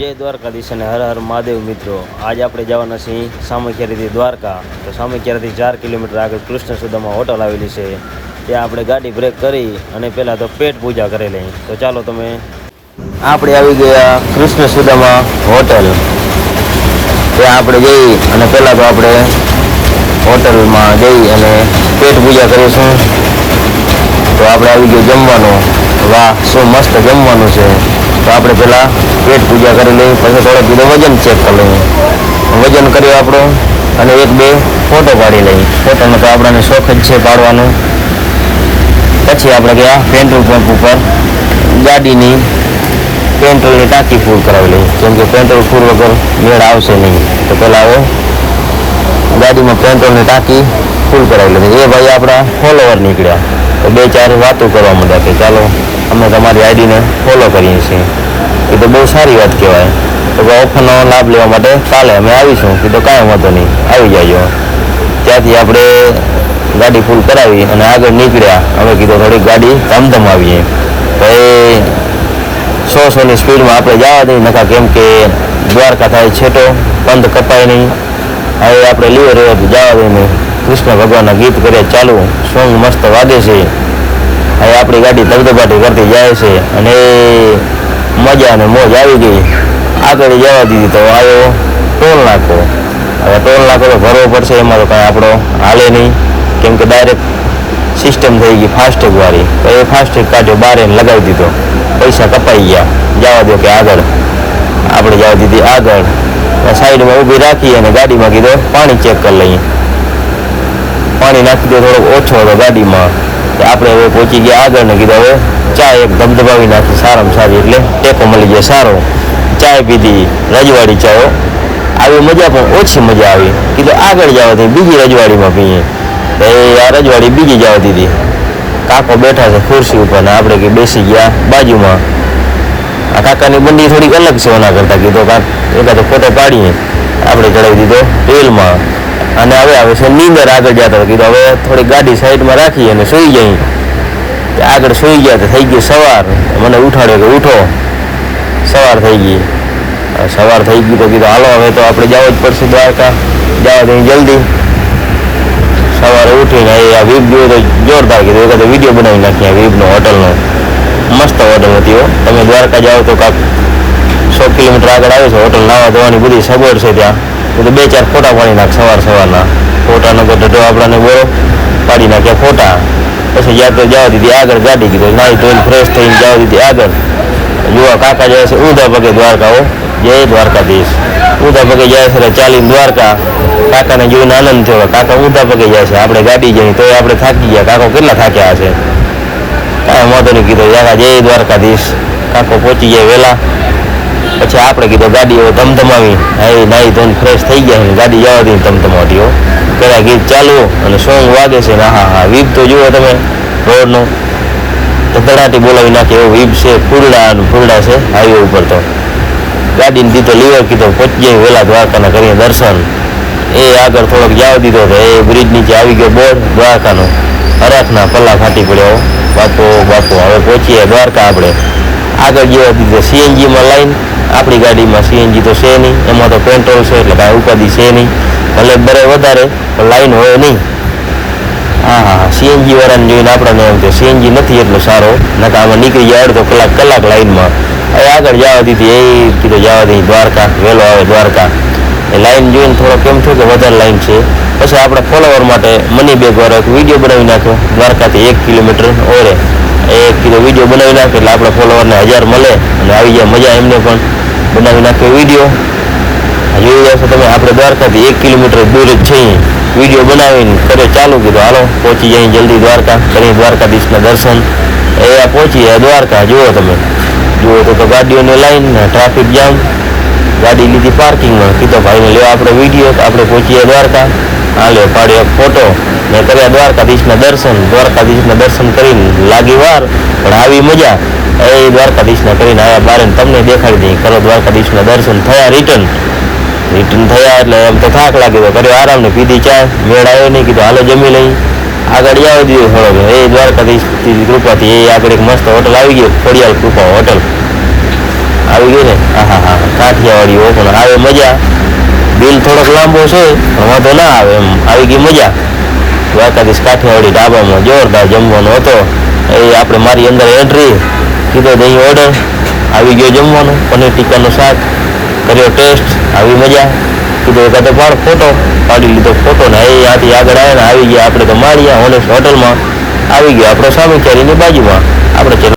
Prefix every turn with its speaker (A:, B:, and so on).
A: જય દ્વારકાધીશ અને હર હર મહાદેવ મિત્રો. આજે આપણે જવાના છીએ સામખિયારીથી દ્વારકા. તો સામખિયારીથી ચાર કિલોમીટર આગળ કૃષ્ણ સુદામાં હોટલ આવેલી છે. ત્યાં આપણે ગાડી બ્રેક કરી અને પહેલાં તો પેટ પૂજા કરી લઈ. તો ચાલો તમે. આપણે આવી ગયા કૃષ્ણ સુદામા હોટલ. ત્યાં આપણે જઈ અને પહેલાં તો આપણે હોટલમાં જઈ અને પેટ પૂજા કરીશું. તો આપણે આવી ગયું જમવાનું. વાહ, શું મસ્ત જમવાનું છે. તો આપણે પહેલાં પેટ પૂજા કરી લઈએ પછી થોડો કીધો વજન ચેક કરી લઈએ. વજન કર્યું આપણું અને એક બે ફોટો પાડી લઈએ. ફોટોનો તો આપણાને શોખ જ છે પાડવાનો. પછી આપણે ગયા પેટ્રોલ પંપ ઉપર ગાડીની પેટ્રોલની ટાંકી ફૂલ કરાવી લઈએ. કેમ કે પેટ્રોલ ફૂલ વગર મેળ આવશે નહીં. તો પહેલાં હવે ગાડીમાં પેટ્રોલની ટાંકી ફૂલ કરાવી લીધી એ ભાઈ આપણા ફોલોવર નીકળ્યા. તો બે ચાર વાતો કરવા માંડ્યા કે ચાલો અમે તમારી આઈડીને ફોલો કરીએ છીએ. તો બહુ સારી વાત કહેવાય. તો કે ઓફરનો લાભ લેવા માટે કાલે અમે આવીશું. કીધું કાંઈ વાંધો નહીં. આવી જાજો. ત્યાંથી આપણે ગાડી ફૂલ કરાવી અને આગળ નીકળ્યા. અમે કીધું થોડીક ગાડી ધમધમાવીએ. તો એ સો સોની સ્પીડમાં આપણે જવા દઈએ. નકા કેમ કે દ્વારકા થાય છેટો પંથ કપાય નહીં. હવે આપણે લીવર તો જવા નહીં કૃષ્ણ ભગવાનના ગીત કરીએ ચાલુ. સોંગ મસ્ત વાગે છે. હવે આપણી ગાડી ધબધબાટી કરતી જાય છે. અને મજા અને મોજ આવી ગઈ. આગળ જવા દીધી તો આવ્યો ટોલ નાખો હવે ટોલ નાખો તો ભરવો પડશે, એમાં તો કાંઈ આપણો હાલે નહીં. કેમ કે ડાયરેક્ટ સિસ્ટમ થઈ ગઈ ફાસ્ટેગ વાળી. તો એ ફાસ્ટેગ કાઢ્યો એને લગાવી દીધો. પૈસા કપાઈ ગયા. જવા દો કે આગળ. આપણે જવા દીધી આગળ. સાઈડમાં ઊભી રાખી અને ગાડીમાં કીધો, પાણી ચેક કરી લઈએ. પાણી નાખી દો, થોડોક ઓછો હતો ગાડીમાં. આપણે હવે પહોંચી ગયા આગળ ને કીધું હવે ચા એક ધબધબાવી નાખી, સારામાં સારી એટલે ટેકો મળી જાય, સારો. ચાય પીધી રજવાડી ચાઓ આવી મજા પણ ઓછી મજા આવી. કીધું આગળ જવા દે બીજી રજવાડીમાં પીએ. એ આ રજવાડી બીજી જવા દીધી કાકો બેઠા છે ખુરશી ઉપર ને આપણે કે બેસી ગયા બાજુમાં. આ કાકાની બંડી થોડીક અલગ છે ઓના કરતાં, કીધો કાંક એકાદો ફોટો પાડીએ. આપણે ચડાવી દીધો રેલમાં. અને હવે આવે છે નીંદર આગળ જતા હતા. કીધું હવે થોડી ગાડી સાઈડમાં રાખી અને સૂઈ જઈ આગળ સૂઈ ગયા થઈ ગઈ સવાર. મને ઉઠાડ્યો કે ઉઠો. સવાર થઈ ગઈ. સવાર થઈ ગઈ તો કીધું હાલો, હવે તો આપણે જવું જ પડશે દ્વારકા. જવા દઈ જલ્દી. સવારે ઉઠીને આ વીપ જોયું તો જોરદાર કીધું. વખતે વીડિયો બનાવી નાખીએ વીપનો હોટલનો મસ્ત હોટલ હતી હો. તમે દ્વારકા જાઓ તો કાંક સો કિલોમીટર આગળ આવે છે. હોટલ નાવા ધોવાની બધી સગવડ છે ત્યાં. તો બે ચાર ફોટા પાડી નાખ સવાર સવારના. ફોટાનો તો ઢઢો આપણાને બોરો પાડી નાખ્યા ફોટા. પછી યાદ તો જવા દીધી આગળ ગાડી કીધું, નાહી ધોઈને ફ્રેશ થઈને જવા દીધી આગળ. યુવા કાકા જાય છે ઊંધા પગે દ્વારકા હો. જય દ્વારકાધીશ. ઊંધા પગે જાય છે એટલે ચાલીને દ્વારકા. કાકાને જોઈને આનંદ થયો. કાકા ઊંધા પગે જાય છે. આપણે ગાડી જઈ તો આપણે થાકી ગયા. કાકો કેટલા થાક્યા હશે કાંઈ વાંધો નહીં કીધું. યાર જય દ્વારકાધીશ. કાકો પહોંચી જાય વહેલા. પછી આપણે કીધું ગાડીઓ ધમધમાવી. હાઈ નાહી ધોઈને ફ્રેશ થઈ ગયા છે. ગાડી જવા દઈને ધમધમાટીઓ પેલા ગીત ચાલુ અને સોંગ વાગે છે ને, હા હા, વીપ તો જુઓ તમે, રોડનો. ધડાટી બોલાવી નાખે એવો વીપ છે, ફૂલડા અને ફૂલડા છે, હાઈવે ઉપર તો. ગાડીને દીધો, લીવર કીધો પહોંચી વહેલા દ્વારકાના કરીએ દર્શન. એ આગળ થોડોક જાવ દીધો તો એ બ્રિજ નીચે આવી ગયો બોર્ડ દ્વારકાનો. હરાખના પલ્લા ફાટી પડ્યો બાપો બાપો, હવે પહોંચીએ દ્વારકા આપણે. આગળ જવા દીધો, સીએનજીમાં લાઈન આપણી ગાડીમાં સીએનજી તો છે નહીં, એમાં તો પેટ્રોલ છે એટલે કાંઈ ઉપાધિ છે નહીં. ભલે બરે વધારે, પણ લાઈન હોય નહીં. હા હા સીએનજી વાળાને જોઈને આપણને એમ કે સીએનજી નથી એટલો સારો નકા આમાં નીકળી જાય અડધો કલાક કલાક લાઈનમાં હવે આગળ જવા દીધી, એ કીધો જવા દીધી દ્વારકા, વહેલો આવે દ્વારકા. એ લાઈન જોઈને થોડો કેમ થયું કે વધારે લાઈન છે. પછી આપણે ફોલોવર માટે મની બેગ વાળો એક વીડિયો બનાવી નાખ્યો, દ્વારકાથી એક કિલોમીટર ઓરે. એક કિલો વીડિયો બનાવી નાખે એટલે આપણે ફોલોવરને હજાર મળે, અને આવી જાય મજા એમને પણ. બનાવી નાખ્યો વીડિયો જોઈ જશો તમે, આપણે દ્વારકાથી એક કિલોમીટર દૂર જ છીએ વીડિયો બનાવીને કરે ચાલુ કીધું. હાલો, પહોંચી જાય જલ્દી દ્વારકા કરી દ્વારકાધીશના દર્શન. એ પહોંચી જાય દ્વારકા, જુઓ તમે. જુઓ તો તો ગાડીઓની લાઈન ટ્રાફિક જામ ગાડી લીધી પાર્કિંગમાં કીધો, ભાઈને લેવા આપણે વીડિયો આપણે પહોંચીએ દ્વારકા. હાલે પાડ્યો ફોટો. ને કર્યા દ્વારકાધીશના દર્શન. દ્વારકાધીશના દર્શન કરીને લાગી વાર, પણ આવી મજા. એ દ્વારકાધીશના કરીને આવ્યા બારે તમને દેખાડી દઈ કરો દ્વારકાધીશના દર્શન. થયા રિટર્ન રિટર્ન થયા એટલે એમ તો થાક લાગ્યો તો કર્યો આરામ પીધી ચા. મેળ આવ્યો નહીં. કીધું, હાલો, જમી લઈ આગળ જાવ દીધું થોડો એ દ્વારકાધીશ કૃપાથી એ આગળ એક મસ્ત હોટલ આવી ગયો. ખોડિયાલ કૃપા હોટલ. આવી ગઈ ને? હા હા હા કાઠિયાવાડી પણ આવે મજા. બિલ થોડોક લાંબો છે પણ વાંધો ના આવે એમ આવી ગઈ મજા દ્વારકાધીશ કાઠિયાવાડી ઢાબામાં જોરદાર જમવાનો હતો એ આપણે મારી અંદર એન્ટ્રી કીધો દહીં ઓર્ડર આવી ગયો જમવાનું પનીર ટીકાનું શાક કર્યો ટેસ્ટ આવી મજા કીધું એકાદો પાડ ફોટો પાડી લીધો ફોટો ને એ આથી આગળ આવ્યા ને આવી ગયા આપણે તો માળિયા ઓનેસ્ટ હોટલમાં આવી ગયો આપણો સામે બાજુમાં આપણે ચલો